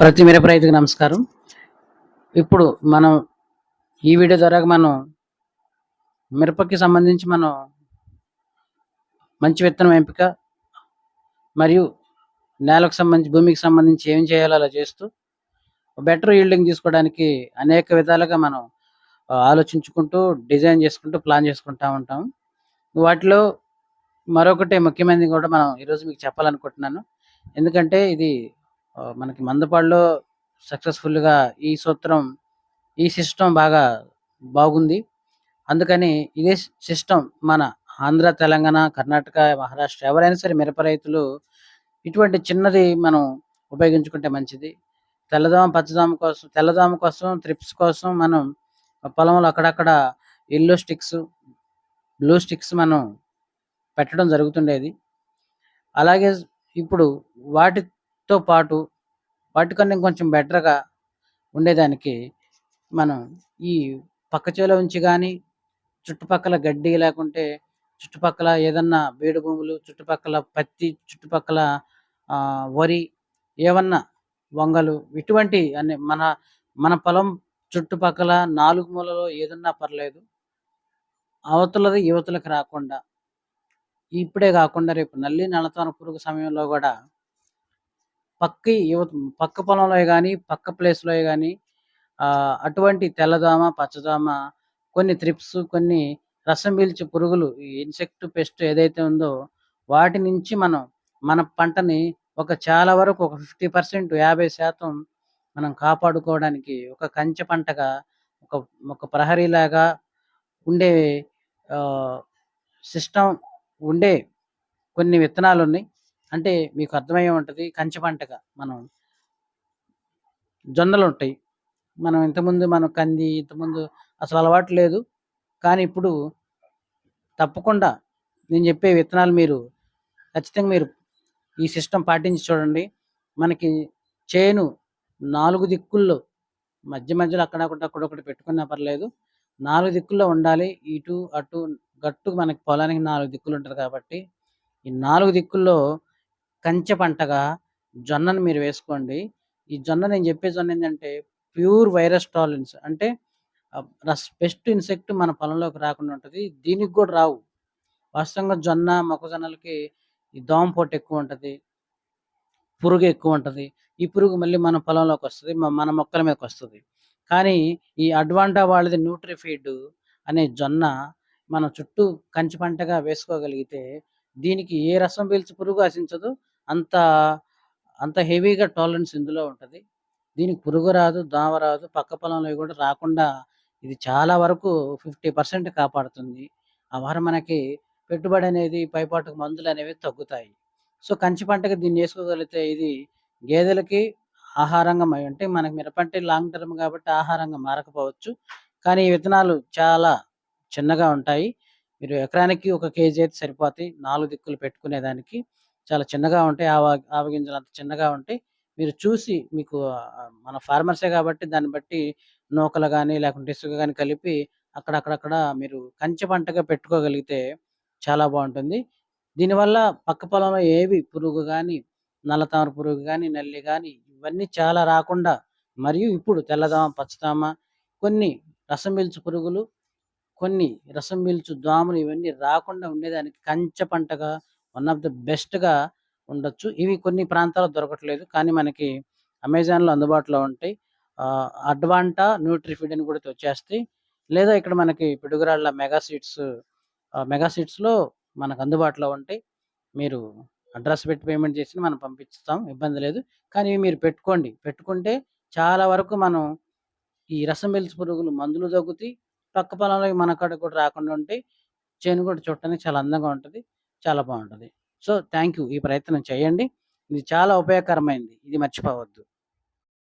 ప్రతి మిరప రైతుకి నమస్కారం. ఇప్పుడు మనం ఈ వీడియో ద్వారా మనం మిరపకి సంబంధించి మనం మంచి విత్తనం ఎంపిక మరియు నేలకు సంబంధించి భూమికి సంబంధించి ఏం చేయాలో అలా చేస్తూ బెటర్ ఈల్డింగ్ తీసుకోవడానికి అనేక విధాలుగా మనం ఆలోచించుకుంటూ డిజైన్ చేసుకుంటూ ప్లాన్ చేసుకుంటూ ఉంటాం. వాటిలో మరొకటి ముఖ్యమైనది కూడా మనం ఈరోజు మీకు చెప్పాలనుకుంటున్నాను. ఎందుకంటే ఇది మనకి మందపాడులో సక్సెస్ఫుల్గా ఈ సూత్రం ఈ సిస్టమ్ బాగా బాగుంది. అందుకని ఇదే సిస్టమ్ మన ఆంధ్ర తెలంగాణ కర్ణాటక మహారాష్ట్ర ఎవరైనా సరే మిరప రైతులు ఇటువంటి చిన్నది మనం ఉపయోగించుకుంటే మంచిది. తెల్లదోమ పచ్చదోమ కోసం తెల్లదోమ కోసం త్రిప్స్ కోసం మనం పొలంలో అక్కడక్కడ ఎల్లో స్టిక్స్ బ్లూ స్టిక్స్ మనం పెట్టడం జరుగుతుండేది. అలాగే ఇప్పుడు వాటి వాటితో పాటు వాటికన్నా కొంచెం బెటర్గా ఉండేదానికి మనం ఈ పక్క చేలో ఉంచి కానీ చుట్టుపక్కల గడ్డి లేకుంటే చుట్టుపక్కల ఏదన్నా బీడు భూములు చుట్టుపక్కల పత్తి చుట్టుపక్కల వరి ఏమన్నా వంగలు ఇటువంటి అన్ని మన మన పొలం చుట్టుపక్కల నాలుగు మూలలో ఏదన్నా పర్లేదు. అవతలది యువతలకు రాకుండా ఇప్పుడే కాకుండా రేపు నల్లి నలతన పురుగు సమయంలో కూడా పక్క యువత పక్క పొలంలో కానీ పక్క ప్లేస్లో కానీ అటువంటి తెల్లదోమ పచ్చదోమ కొన్ని త్రిప్స్ కొన్ని రసం పీల్చే పురుగులు ఈ ఇన్సెక్ట్ పెస్ట్ ఏదైతే ఉందో వాటి నుంచి మనం మన పంటని ఒక చాలా వరకు ఒక ఫిఫ్టీ పర్సెంట్ యాభై శాతం మనం కాపాడుకోవడానికి ఒక కంచె పంటగా ఒక ఒక ప్రహరీలాగా ఉండే సిస్టమ్ ఉండే కొన్ని విత్తనాలు ఉన్నాయి అంటే మీకు అర్థమయ్యే ఉంటుంది కంచి పంటగా మనం జొన్నలు ఉంటాయి. మనం ఇంతకుముందు మనం కంది ఇంతకుముందు అసలు అలవాటు లేదు. కానీ ఇప్పుడు తప్పకుండా నేను చెప్పే విత్తనాలు మీరు ఖచ్చితంగా మీరు ఈ సిస్టమ్ పాటించి చూడండి. మనకి చేను నాలుగు దిక్కుల్లో మధ్య మధ్యలో అక్కడ ఒకటి పెట్టుకున్నా పర్లేదు. నాలుగు దిక్కుల్లో ఉండాలి. ఇటు అటు గట్టు మనకి పొలానికి నాలుగు దిక్కులు ఉంటారు కాబట్టి ఈ నాలుగు దిక్కుల్లో కంచె పంటగా జొన్నను మీరు వేసుకోండి. ఈ జొన్న నేను చెప్పే జొన్న ఏంటంటే ప్యూర్ వైరస్ టాలెన్స్ అంటే పెస్ట్ ఇన్సెక్ట్ మన పొలంలోకి రాకుండా ఉంటుంది. దీనికి కూడా రావు. వాస్తవంగా జొన్న మొక్కజొన్నలకి ఈ దోమ పొట్టు ఎక్కువ ఉంటుంది. పురుగు ఎక్కువ ఉంటుంది. ఈ పురుగు మళ్ళీ మన పొలంలోకి వస్తుంది. మన మొక్కల మీదకి వస్తుంది. కానీ ఈ అడ్వాంటా వాళ్ళది న్యూట్రిఫీడ్ అనే జొన్న మన చుట్టూ కంచి పంటగా వేసుకోగలిగితే దీనికి ఏ రసం పీల్చి పురుగు ఆశించదు. అంత అంత హెవీగా టాలరెన్స్ ఇందులో ఉంటుంది. దీనికి పురుగు రాదు దోమ రాదు పక్క పొలంలో కూడా రాకుండా ఇది చాలా వరకు ఫిఫ్టీ పర్సెంట్ కాపాడుతుంది. ఆ వారం మనకి పెట్టుబడి అనేది పైపాటుకు మందులు అనేవి తగ్గుతాయి. సో కంచి పంటకి దీన్ని వేసుకోగలిగితే ఇది గేదెలకి ఆహారంగా అయి ఉంటే మనకి మిరపంటే లాంగ్ టర్మ్ కాబట్టి ఆహారంగా మారకపోవచ్చు. కానీ ఈ విత్తనాలు చాలా చిన్నగా ఉంటాయి. మీరు ఎకరానికి ఒక కేజీ అయితే సరిపోతాయి. నాలుగు దిక్కులు పెట్టుకునేదానికి. చాలా చిన్నగా ఉంటాయి. ఆవ ఆవగింజలు అంత చిన్నగా ఉంటాయి. మీరు చూసి మీకు మన ఫార్మర్సే కాబట్టి దాన్ని బట్టి నూకలు కానీ లేకుంటే ఇసుక కానీ కలిపి అక్కడక్కడక్కడ మీరు కంచె పంటగా పెట్టుకోగలిగితే చాలా బాగుంటుంది. దీనివల్ల పక్క పొలంలో ఏవి పురుగు కానీ నల్లతామర పురుగు కానీ నల్లి కానీ ఇవన్నీ చాలా రాకుండా మరియు ఇప్పుడు తెల్లదామ పచ్చదామ కొన్ని రసం పీల్చు పురుగులు కొన్ని రసం పీల్చు దోమలు ఇవన్నీ రాకుండా ఉండేదానికి కంచె పంటగా వన్ ఆఫ్ ద బెస్ట్గా ఉండొచ్చు. ఇవి కొన్ని ప్రాంతాల్లో దొరకట్లేదు. కానీ మనకి అమెజాన్లో అందుబాటులో ఉంటాయి. అడ్వాంటా న్యూట్రిఫిడ్ అని కూడా వచ్చేస్తాయి. లేదా ఇక్కడ మనకి పిడుగురాళ్ళ మెగా సీడ్స్ మెగా సీడ్స్లో మనకు అందుబాటులో ఉంటాయి. మీరు అడ్రస్ పెట్టి పేమెంట్ చేసి మనం పంపిస్తాం. ఇబ్బంది లేదు. కానీ ఇవి మీరు పెట్టుకోండి. పెట్టుకుంటే చాలా వరకు మనం ఈ రసం పీల్చు పురుగులు మందులు తగ్గుతాయి. పక్క పొలంలో మన కాడ కూడా రాకుండా ఉంటాయి. చేను కూడా చూడటానికి చాలా అందంగా ఉంటుంది. చాలా బాగుంటుంది. సో థ్యాంక్ యూ ఈ ప్రయత్నం చేయండి. ఇది చాలా ఉపయోగకరమైంది. ఇది మర్చిపోవద్దు.